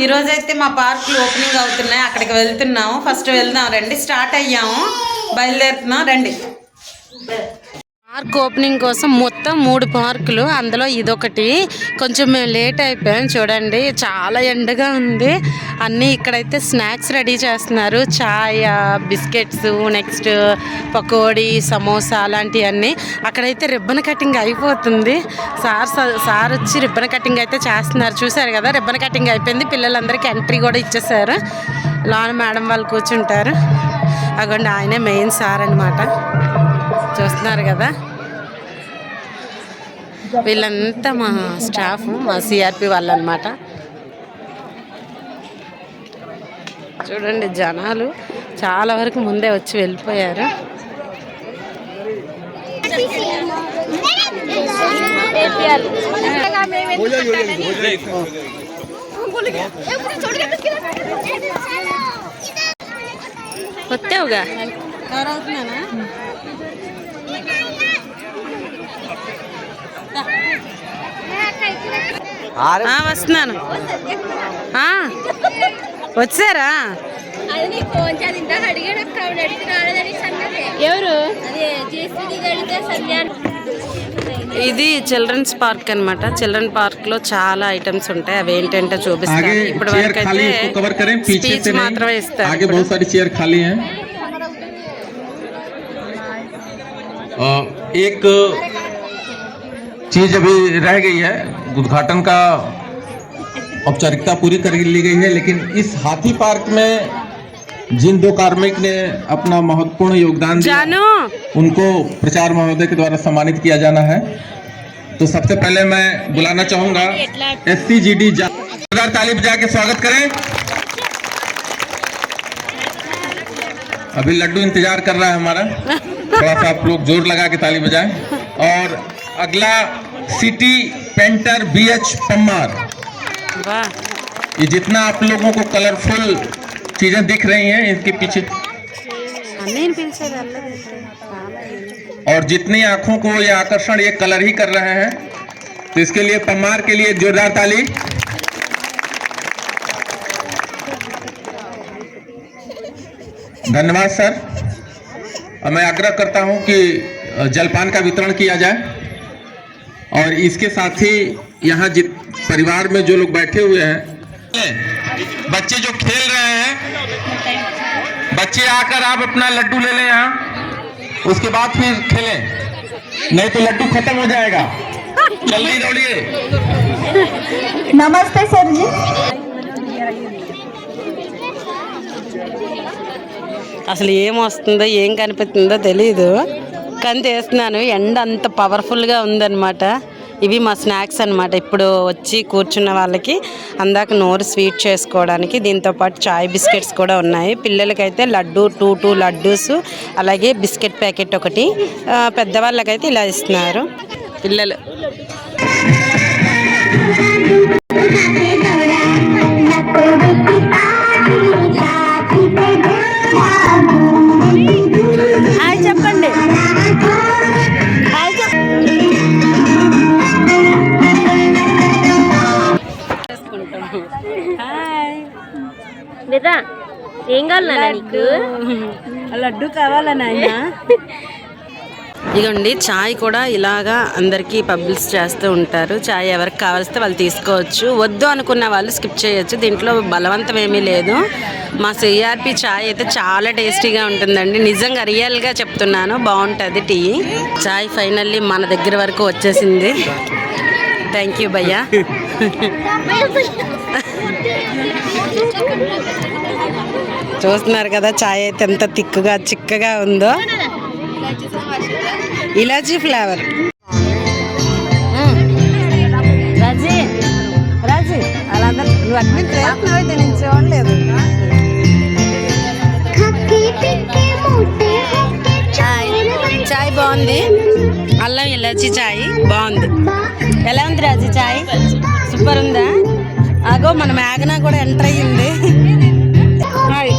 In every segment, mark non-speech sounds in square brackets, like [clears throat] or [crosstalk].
ఈ రోజైతే అయితే మా పార్కులు ఓపెనింగ్ అవుతున్నాయి. అక్కడికి వెళ్తున్నాము. ఫస్ట్ వెళ్దాం. రండి స్టార్ట్ అయ్యాము. బయలుదేరుతున్నాం. రండి. పార్క్ ఓపెనింగ్ కోసం మొత్తం మూడు పార్కులు. అందులో ఇదొకటి. కొంచెం మేము లేట్ అయిపోయాం. చూడండి చాలా ఎండగా ఉంది. అన్నీ ఇక్కడైతే స్నాక్స్ రెడీ చేస్తున్నారు. చాయ్ బిస్కెట్స్ నెక్స్ట్ పకోడీ సమోసా అలాంటివన్నీ. అక్కడైతే రిబ్బన్ కటింగ్ అయిపోతుంది. సార్ సార్ వచ్చి రిబ్బన్ కటింగ్ అయితే చేస్తున్నారు. చూసారు కదా రిబ్బన్ కటింగ్ అయిపోయింది. పిల్లలందరికీ ఎంట్రీ కూడా ఇచ్చేసారు. లోన మేడం వాళ్ళు కూర్చుంటారు. అగోండి ఆయనే మెయిన్ సార్ అనమాట చూస్తున్నారు కదా. వీళ్ళంతా మా స్టాఫ్ మా సిఆర్పి వాళ్ళు అనమాట చూడండి జనాలు చాలా వరకు ముందే వచ్చి వెళ్ళిపోయారు. వచ్చావుగా ఎవరవుతున్నానా ఆ, వస్తున్నాను ఆ, వచ్చారా అది నీకు ఫోన్ చేసి ఇందాక అడిగాడు అక్క ఆవిడ అడిగితే వస్తున్నాను. వచ్చారా? ఎవరు? ఇది చిల్డ్రన్స్ పార్క్ అనమాట చిల్డ్రన్ పార్క్లో చాలా ఐటమ్స్ ఉంటాయి. అవి ఏంటంటే చూపిస్తాను. ఇప్పుడు. వరకు మాత్రమే ఇస్తారు एक चीज़ अभी रह गई है। उद्घाटन का औपचारिकता पूरी कर ली गई है लेकिन इस हाथी पार्क में जिन दो कार्मिक ने अपना महत्वपूर्ण योगदान दिया उनको प्रचार महोदय के द्वारा सम्मानित किया जाना है। तो सबसे पहले मैं बुलाना चाहूँगा एस सी जी डी जोरदार ताली बजा के स्वागत करें। अभी लड्डू इंतज़ार कर रहा है हमारा। थोड़ा सा आप लोग ज़ोर लगा के ताली बजाएँ। और अगला city painter B H Pammar ये जितना आप लोगों को कलरफुल चीज़ें दिख रही हैं इनके पीछे और जितनी आँखों को ये आकर्षण ये कलर ही कर रहे हैं तो इसके लिए पम्मार के लिए जोरदार ताली। धन्यवाद सर। मैं आग्रह करता हूँ कि जलपान का वितरण किया जाए। और इसके साथ ही यहाँ जित परिवार में जो लोग बैठे हुए हैं बच्चे जो खेल रहे हैं बच्चे आकर आप अपना लड्डू ले लें यहाँ उसके बाद फिर खेलें नहीं तो लड्डू खत्म हो जाएगा जल्दी दौड़िए नमस्ते सर जी అసలు ఏం వస్తుందో ఏం కనిపిస్తుందో తెలియదు కానీ తీస్తున్నాను ఎండ అంత పవర్ఫుల్గా ఉందన్నమాట ఇవి మా స్నాక్స్ అనమాట ఇప్పుడు వచ్చి కూర్చున్న వాళ్ళకి అందాక నోరు స్వీట్ చేసుకోవడానికి దీంతో పాటు చాయ్ బిస్కెట్స్ కూడా ఉన్నాయి పిల్లలకైతే లడ్డు టూ టూ లడ్డూస్ అలాగే బిస్కెట్ ప్యాకెట్ ఒకటి పెద్దవాళ్ళకైతే ఇలా ఇస్తున్నారు పిల్లలు హాయ్ ఏం కావాలన్నా నీకు? లడ్డు కావాలా నాయన? [laughs] ఇదిగోండి చాయ్ కూడా ఇలాగా అందరికీ పబ్లిష్ చేస్తూ ఉంటారు. చాయ్ ఎవరికి కావాల్స్తే వాళ్ళు తీసుకోవచ్చు. వద్దు అనుకున్న వాళ్ళు స్కిప్ చేయొచ్చు. దీంట్లో బలవంతం ఏమీ లేదు. మా సిఆర్పి చాయ్ అయితే చాలా టేస్టీగా ఉంటుందండి. నిజంగా రియల్గా చెప్తున్నాను. బాగుంటుంది టీ. చాయ్ ఫైనల్లీ మన దగ్గర వరకు వచ్చేసింది. థ్యాంక్ యూ భయ్యా. [laughs] [laughs] చూస్తున్నారు కదా చాయ్ అయితే ఎంత తిక్కుగా చిక్కగా ఉందో. ఇలాచీ ఫ్లేవర్. రాజీ రాజీ అలా నువ్వు అన్ని ప్రయత్నం అయితే నేను చూడలేదు. చాయ్ చాయ్ బాగుంది. అల్లం ఇలాచీ చాయ్ బాగుంది. ఎలా ఉంది రాజీ చాయ్? సూపర్ ఉందా? అగో మన మేఘనా కూడా ఎంటర్ అయ్యింది. हाय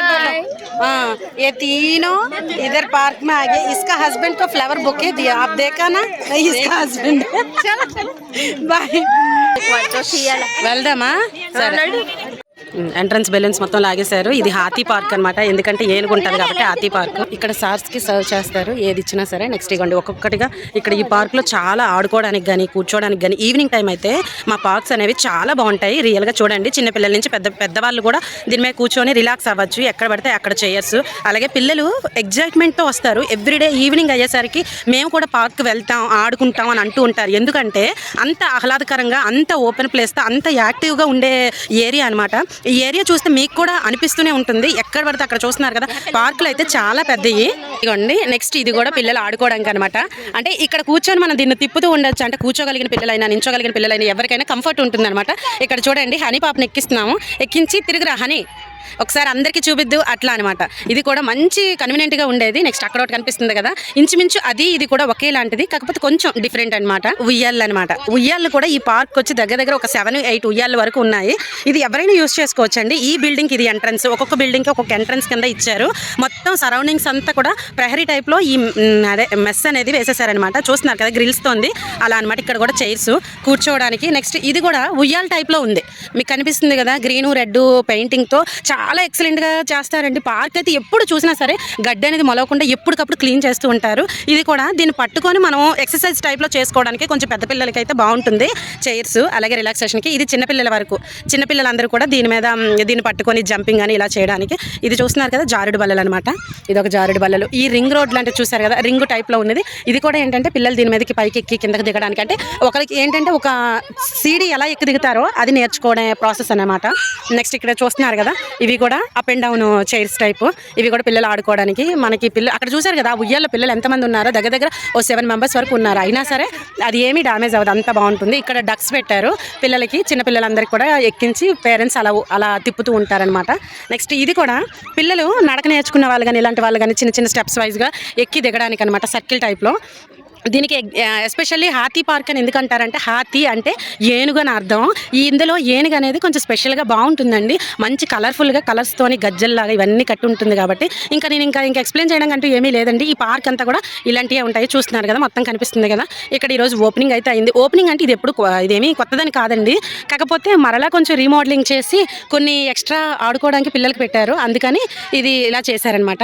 हाय हाँ ये तीनों इधर पार्क में आ गए इसका हस्बैंड को फ्लावर बुके दिया। आप देखा ना? इसका हस्बैंड चलो चलो। बाय हाँ।, हाँ। ఎంట్రన్స్ బెలూన్స్ మొత్తం లాగేశారు. ఇది హాతీ పార్క్ అన్నమాట. ఎందుకంటే ఏనుగు ఉంటుంది కాబట్టి హాతీ పార్క్. ఇక్కడ సార్స్కి సర్వ్ చేస్తారు. ఏది ఇచ్చినా సరే నెక్స్ట్ ఇవ్వండి ఒక్కొక్కటిగా ఇక్కడ ఈ పార్క్లో చాలా ఆడుకోవడానికి కానీ కూర్చోవడానికి కానీ ఈవినింగ్ టైం అయితే మా పార్క్స్ అనేవి చాలా బాగుంటాయి. రియల్గా చూడండి. చిన్న పిల్లల నుంచి పెద్ద పెద్దవాళ్ళు కూడా దీని మీద కూర్చొని రిలాక్స్ అవ్వచ్చు. ఎక్కడ పడితే అక్కడ చేయొచ్చు. అలాగే పిల్లలు ఎగ్జైట్మెంట్తో వస్తారు. ఎవ్రీడే ఈవినింగ్ అయ్యేసరికి మేము కూడా పార్క్ వెళ్తాం ఆడుకుంటాం అని అంటూ ఉంటారు. ఎందుకంటే అంత ఆహ్లాదకరంగా అంత ఓపెన్ ప్లేస్తో అంత యాక్టివ్గా ఉండే ఏరియా అనమాట ఈ ఏరియా చూస్తే మీకు కూడా అనిపిస్తూనే ఉంటుంది. ఎక్కడ పడితే అక్కడ చూస్తున్నారు కదా. పార్కులు అయితే చాలా పెద్దవి ఇదిగోండి నెక్స్ట్ ఇది కూడా పిల్లలు ఆడుకోవడానికి అనమాట అంటే ఇక్కడ కూర్చొని మనం దీన్ని తిప్పుతూ ఉండొచ్చు. అంటే కూర్చోగలిగిన పిల్లలైనా నించోగలిగిన పిల్లలైనా ఎవరికైనా కంఫర్ట్ ఉంటుంది ఇక్కడ చూడండి హనీ పాపని ఎక్కిస్తున్నాము. ఎక్కించి తిరిగిరా హనీ. ఒకసారి అందరికీ చూపిద్దు అట్లా అనమాట ఇది కూడా మంచి కన్వీనియంట్గా ఉండేది. నెక్స్ట్ అక్కడ ఒకటి కనిపిస్తుంది కదా. ఇంచుమించు అది ఇది కూడా ఒకేలాంటిది కాకపోతే కొంచెం డిఫరెంట్ అనమాట ఉయ్యాళ్ళు అనమాట ఉయ్యాళ్ళు కూడా ఈ పార్క్ వచ్చి దగ్గర దగ్గర ఒక సెవెన్ ఎయిట్ ఉయ్యాళ్ళ వరకు ఉన్నాయి. ఇది ఎవరైనా యూస్ చేసుకోవచ్చు అండి ఈ బిల్డింగ్ ఇది ఎంట్రన్స్ ఒక్కొక్క బిల్డింగ్కి ఒక్కొక్క ఎంట్రన్స్ కింద ఇచ్చారు. మొత్తం సరౌండింగ్స్ అంతా కూడా ప్రహరీ టైప్లో ఈ అదే మెస్ అనేది వేసేసారనమాట చూస్తున్నారు కదా గ్రిల్స్తో ఉంది అలా అనమాట ఇక్కడ కూడా చైర్స్ కూర్చోవడానికి. నెక్స్ట్ ఇది కూడా ఉయ్యాల టైప్లో ఉంది. మీకు కనిపిస్తుంది కదా గ్రీన్ రెడ్ పెయింటింగ్తో చాలా ఎక్సలెంట్గా చేస్తారండి. పార్క్ అయితే ఎప్పుడు చూసినా సరే గడ్డి అనేది మొలవకుండా ఎప్పటికప్పుడు క్లీన్ చేస్తూ ఉంటారు. ఇది కూడా దీన్ని పట్టుకొని మనం ఎక్సర్సైజ్ టైప్లో చేసుకోవడానికి కొంచెం పెద్ద పిల్లలకి అయితే బాగుంటుంది. చైర్స్ అలాగే రిలాక్సేషన్కి. ఇది చిన్నపిల్లల వరకు. చిన్నపిల్లలందరూ కూడా దీని మీద దీన్ని పట్టుకొని జంపింగ్ అని ఇలా చేయడానికి. ఇది చూస్తున్నారు కదా జారుడు బల్లలు అనమాట ఇది ఒక జారుడు బల్లలు. ఈ రింగ్ రోడ్ లాంటివి చూసారు కదా రింగ్ టైప్లో ఉన్నది. ఇది కూడా ఏంటంటే పిల్లలు దీని మీదకి పైకి ఎక్కి కిందకి దిగడానికి. అంటే ఒకరికి ఏంటంటే ఒక సీడీ ఎలా ఎక్కి దిగుతారో అది నేర్చుకోవడం ప్రాసెస్ అన్నమాట. నెక్స్ట్ ఇక్కడ చూస్తున్నారు కదా ఇవి కూడా up and down chairs type ఇవి కూడా పిల్లలు ఆడుకోవడానికి మనకి పిల్లలు అక్కడ చూసారు కదా ఆ ఉయ్యాల పిల్లలు ఎంతమంది ఉన్నారో దగ్గర దగ్గర ఓ సెవెన్ మెంబర్స్ వరకు ఉన్నారు. అయినా సరే అది ఏమీ డ్యామేజ్ అవ్వదు అంత బాగుంటుంది. ఇక్కడ డక్స్ పెట్టారు. పిల్లలకి చిన్న పిల్లలందరికీ కూడా ఎక్కించి పేరెంట్స్ అలా అలా తిప్పుతూ ఉంటారనమాట నెక్స్ట్ ఇది కూడా పిల్లలు నడక నేర్చుకున్న వాళ్ళు కానీ ఇలాంటి వాళ్ళు కానీ చిన్న చిన్న స్టెప్స్ వైజ్గా ఎక్కి దిగడానికి అనమాట సర్కిల్ టైప్లో దీనికి ఎస్పెషల్లీ హాతీ పార్క్ అని ఎందుకంటారంటే హాతీ అంటే ఏనుగు అని అర్థం. ఈ ఇందులో ఏనుగు అనేది కొంచెం స్పెషల్గా బాగుంటుందండి. మంచి కలర్ఫుల్గా కలర్స్తోని గజ్జల్లాగా ఇవన్నీ కట్టి ఉంటుంది కాబట్టి. ఇంకా నేను ఇంకా ఇంకా ఎక్స్ప్లెయిన్ చేయడం అంటూ ఏమీ లేదండి. ఈ పార్క్ అంతా కూడా ఇలాంటివే ఉంటాయి. చూస్తున్నారు కదా మొత్తం కనిపిస్తుంది కదా. ఇక్కడ ఈరోజు ఓపెనింగ్ అయితే అయింది. ఓపెనింగ్ అంటే ఇది ఎప్పుడు ఇదేమీ కొత్తదని కాదండి. కాకపోతే మరలా కొంచెం రీమోడలింగ్ చేసి కొన్ని ఎక్స్ట్రా ఆడుకోవడానికి పిల్లలకు పెట్టారు. అందుకని ఇది ఇలా చేశారనమాట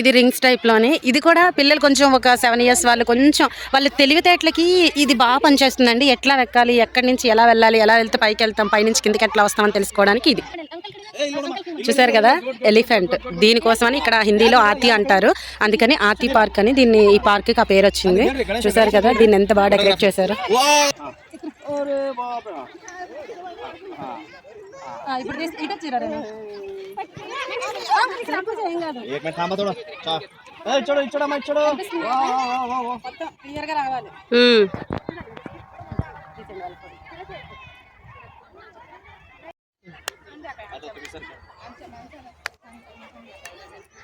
ఇది రింగ్స్ టైప్లోనే ఇది కూడా పిల్లలు కొంచెం ఒక సెవెన్ ఇయర్స్ వాళ్ళు కొంచెం వాళ్ళ తెలివితేటలకి ఇది బాగా పనిచేస్తుందండి. ఎట్లా వెక్కాలి ఎక్కడి నుంచి ఎలా వెళ్ళాలి ఎలా వెళ్తే పైకి వెళ్తాం పైనుంచి కిందకి ఎట్లా వస్తామని తెలుసుకోవడానికి ఇది. చూసారు కదా? ఎలిఫెంట్ దీనికోసమని ఇక్కడ హిందీలో ఆతి అంటారు. అందుకని ఆతి పార్క్ అని దీన్ని ఈ పార్క్కి ఆ పేరు వచ్చింది. చూసారు కదా? దీన్ని ఎంత బాగా డెకరేట్ చేశారు? చూడు ఇచ్చుడమ్మా ఇచ్చుడు మొత్తం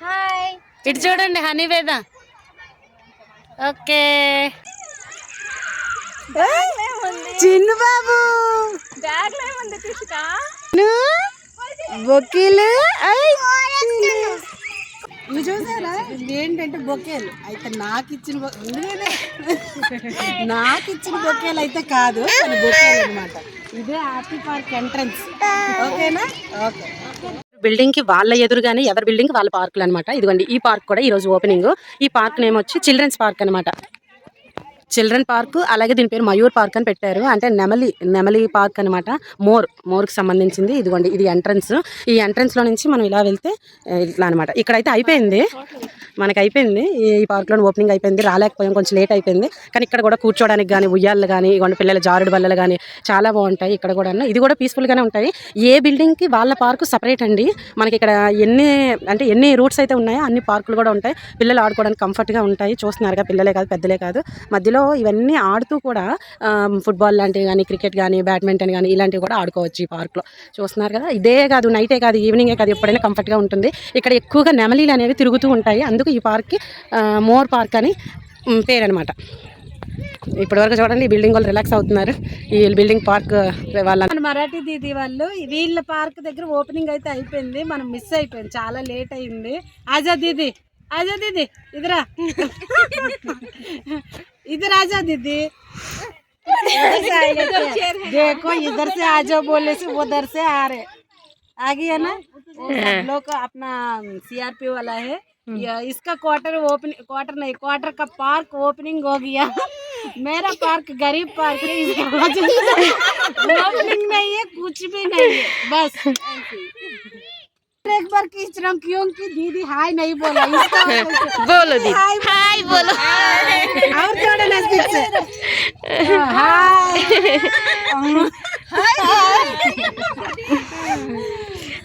హాయ్. ఇటు చూడండి హనీ వేద? ఓకే. చిన్న బాబు. బ్యాగ్ కృషిక బొక్కీలు ఇవి చూసారా? ఏంటంటే బొకేలు. అయితే నాకు ఇచ్చిన నాకు ఇచ్చిన బొకేలు అయితే కాదు బొకేలు అనమాట ఇదే హ్యాపీ పార్క్ ఎంట్రన్స్. ఓకేనా? ఓకే. బిల్డింగ్కి వాళ్ళ ఎదురుగానే ఎవరి బిల్డింగ్ వాళ్ళ పార్కులు అనమాట ఇదిగోండి ఈ పార్క్ కూడా ఈ రోజు ఓపెనింగ్ ఈ పార్క్ నేమ్ వచ్చి చిల్డ్రన్స్ పార్క్ అనమాట చిల్డ్రన్ పార్క్ అలాగే దీని పేరు మయూర్ పార్క్ అని పెట్టారు. అంటే నెమలి నెమలి పార్క్ అనమాట మోర్ మోర్కి సంబంధించింది. ఇదిగోండి ఇది ఎంట్రన్స్. ఈ ఎంట్రన్స్లో లో నుంచి మనం ఇలా వెళ్తే ఇట్లా అనమాట ఇక్కడైతే అయిపోయింది. మనకి అయిపోయింది. ఈ పార్క్లో ఓపెనింగ్ అయిపోయింది. రాలేకపోయాం. కొంచెం లేట్ అయిపోయింది. కానీ ఇక్కడ కూడా కూర్చోడానికి కానీ ఉయ్యాలు కానీ ఇవ్వండి పిల్లల జారుడు బల్లలు కానీ చాలా బాగుంటాయి. ఇక్కడ కూడా ఇది కూడా పీస్ఫుల్గానే ఉంటాయి. ఏ బిల్డింగ్కి వాళ్ళ పార్కు సపరేట్ అండి. మనకి ఇక్కడ ఎన్ని అంటే ఎన్ని రూట్స్ అయితే ఉన్నాయో అన్ని పార్కులు కూడా ఉంటాయి. పిల్లలు ఆడుకోవడానికి కంఫర్ట్గా ఉంటాయి. చూస్తున్నారుగా పిల్లలే కాదు పెద్దలే కాదు. మధ్యలో ఇవన్నీ ఆడుతూ కూడా ఫుట్బాల్ లాంటివి కానీ క్రికెట్ కానీ బ్యాడ్మింటన్ కానీ ఇలాంటివి కూడా ఆడుకోవచ్చు ఈ పార్క్లో. చూస్తున్నారు కదా? ఇదే కాదు నైటే కాదు ఈవినింగే కాదు ఎప్పుడైనా కంఫర్ట్గా ఉంటుంది. ఇక్కడ ఎక్కువగా నెమలీలు అనేవి తిరుగుతూ ఉంటాయి. అందుకు ఈ పార్క్కి మోర్ పార్క్ అని పేరు అనమాట ఇప్పటివరకు చూడండి ఈ బిల్డింగ్ వాళ్ళు రిలాక్స్ అవుతున్నారు. ఈ బిల్డింగ్ పార్క్ వాళ్ళ మన మరాఠీ దీది వాళ్ళు వీళ్ళ పార్క్ దగ్గర ఓపెనింగ్ అయితే అయిపోయింది. మనం మిస్ అయిపోయింది చాలా లేట్ అయింది. ఆజా దీది ఆజా దీది ఇదిరా. [laughs] इधर आ जा दीदी। देखो इधर से आ जाओ बोले से उधर से आ रहे। आ गया ना? हाँ। लोग अपना सीआरपी वाला है। हम्म। या इसका क्वार्टर ओपनिंग क्वार्टर नहीं क्वार्टर का पार्क ओपनिंग हो गया। मेरा पार्क गरीब पार्क है। [laughs] ओपनिंग नहीं है कुछ भी नहीं है। बस एक बार खींच रहा हूँ क्योंकि दीदी हाय नहीं बोला इसका बोलो दी हाय హాయ్ బోలో और थोड़ा नजदीक से हाय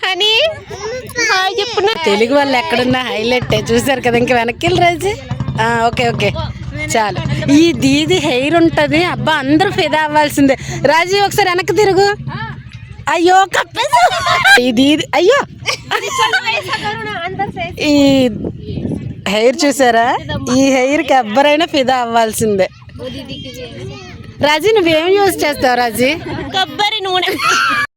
హనీ హాయ్ చెప్పు తెలుగు వాళ్ళు ఎక్కడున్నా హైలైట్ చూసారు కదా ఇంకా వెనక్కి వెళ్ళి రాజు ఆ, ఓకే ఓకే చాలు ఈ దీది హెయిర్ ఉంటది అబ్బా అందరూ ఫిదా అవ్వాల్సిందే రాజు ఒకసారి వెనక్కి తిరుగు అయ్యో కప్పేసా దీది అయ్యో. ఈ హెయిర్ చూసారా? ఈ హెయిర్కి ఎవ్వరైనా ఫిదా అవ్వాల్సిందే. రాజీ నువ్వేం యూజ్ చేస్తావు రాజీ? కొబ్బరి నూనె.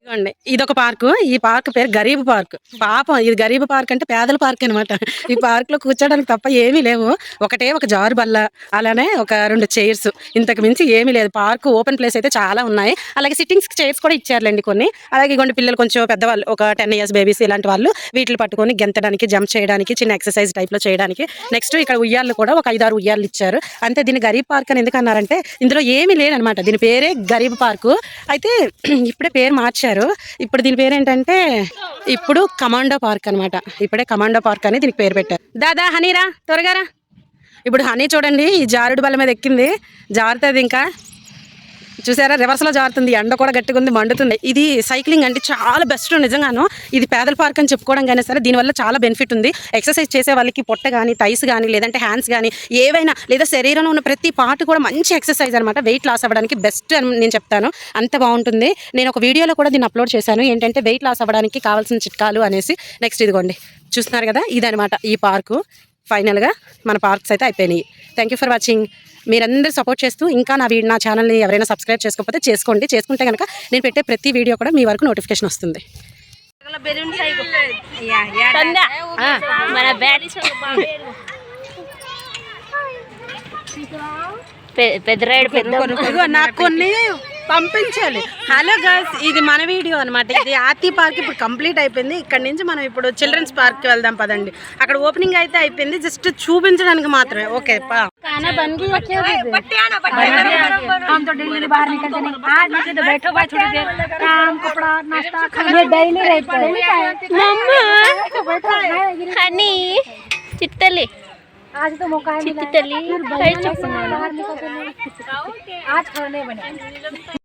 చూడండి. ఇది ఒక పార్కు. ఈ పార్క్ పేరు గరీబ్ పార్క్. పాపం ఇది గరీబ్ పార్క్ అంటే పేదల పార్క్ అనమాట ఈ పార్క్లో కూర్చోడానికి తప్ప ఏమీ లేవు. ఒకటే ఒక జారు బల్ల అలానే ఒక రెండు చైర్స్. ఇంతకు మించి ఏమీ లేదు. పార్క్ ఓపెన్ ప్లేస్ అయితే చాలా ఉన్నాయి. అలాగే సిట్టింగ్స్ చైర్స్ కూడా ఇచ్చారులేండి కొన్ని. అలాగే ఇగోండి పిల్లలు కొంచెం పెద్దవాళ్ళు ఒక టెన్ ఇయర్స్ బేబీస్ ఇలాంటి వాళ్ళు వీటిని పట్టుకొని గెంతడానికి జంప్ చేయడానికి చిన్న ఎక్సర్సైజ్ టైప్లో చేయడానికి. నెక్స్ట్ ఇక్కడ ఉయ్యాలు కూడా ఒక ఐదారు ఉయ్యాలు ఇచ్చారు. అంతే దీని గరీబ్ పార్క్ అని ఎందుకన్నారంటే ఇందులో ఏమీ లేదనమాట దీని పేరే గరీబ్ పార్కు. అయితే [clears throat] ఇప్పుడే పేరు మార్చారు. ఇప్పుడు దీని పేరు ఏంటంటే ఇప్పుడు కమాండో పార్క్ అన్నమాట. ఇప్పుడే కమాండో పార్క్ అని దీనికి పేరు పెట్టారు. దాదా హనీరా త్వరగా రా. ఇప్పుడు హనీ చూడండి ఈ జారుడు బల్ల మీద ఎక్కింది. జారుతుంది ఇంకా. చూసారా? రివర్స్లో జారుతుంది ఎండ కూడా గట్టిగా ఉంది మండుతుంది. ఇది సైక్లింగ్ అంటే చాలా బెస్ట్ నిజంగాను. ఇది పేదల పార్క్ అని చెప్పుకోవడం కానీ సరే దీనివల్ల చాలా బెనిఫిట్ ఉంది. ఎక్సర్సైజ్ చేసే వాళ్ళకి పొట్ట కానీ థైస్ కానీ లేదంటే హ్యాండ్స్ కానీ ఏవైనా లేదా శరీరంలో ఉన్న ప్రతి పార్ట్ కూడా మంచి ఎక్సర్సైజ్ అనమాట వెయిట్ లాస్ అవ్వడానికి బెస్ట్ అని నేను చెప్తాను. అంత బాగుంటుంది. నేను ఒక వీడియోలో కూడా దీన్ని అప్లోడ్ చేశాను. ఏంటంటే వెయిట్ లాస్ అవ్వడానికి కావాల్సిన చిట్కాలు అనేసి నెక్స్ట్ ఇదిగోండి. చూస్తున్నారు కదా ఇదనమాట ఈ పార్కు. ఫైనల్గా మన పార్క్స్ అయితే అయిపోయినాయి. Thank you for watching. మీరందరూ సపోర్ట్ చేస్తూ ఇంకా నా వీడియో నా ఛానల్ని ఎవరైనా సబ్స్క్రైబ్ చేసుకోకపోతే చేసుకోండి. చేసుకుంటే కనుక నేను పెట్టే ప్రతి వీడియో కూడా మీ వరకు నోటిఫికేషన్ వస్తుంది. పెద్దరాయుడు పెద్ద నాకు కొన్ని పంపించాలి. హలో గర్ల్స్ ఇది మన వీడియో అనమాట ఇది ఆర్తి పార్క్ ఇప్పుడు కంప్లీట్ అయిపోయింది. ఇక్కడ నుంచి మనం ఇప్పుడు చిల్డ్రన్స్ పార్క్కి వెళ్దాం పదండి. అక్కడ ఓపెనింగ్ అయితే అయిపోయింది. జస్ట్ చూపించడానికి మాత్రమే. ఓకే పా. खाना बन गई है? क्या हम तो डेली बाहर निकलते नहीं। आज मुझे तो बैठो भाई थोड़ी देर। काम कपड़ा नाश्ता खाना तो डेली रहता है। मम्मा खानी चिट्टली आज तो मौका है चिट्टली आज घर नहीं। बने।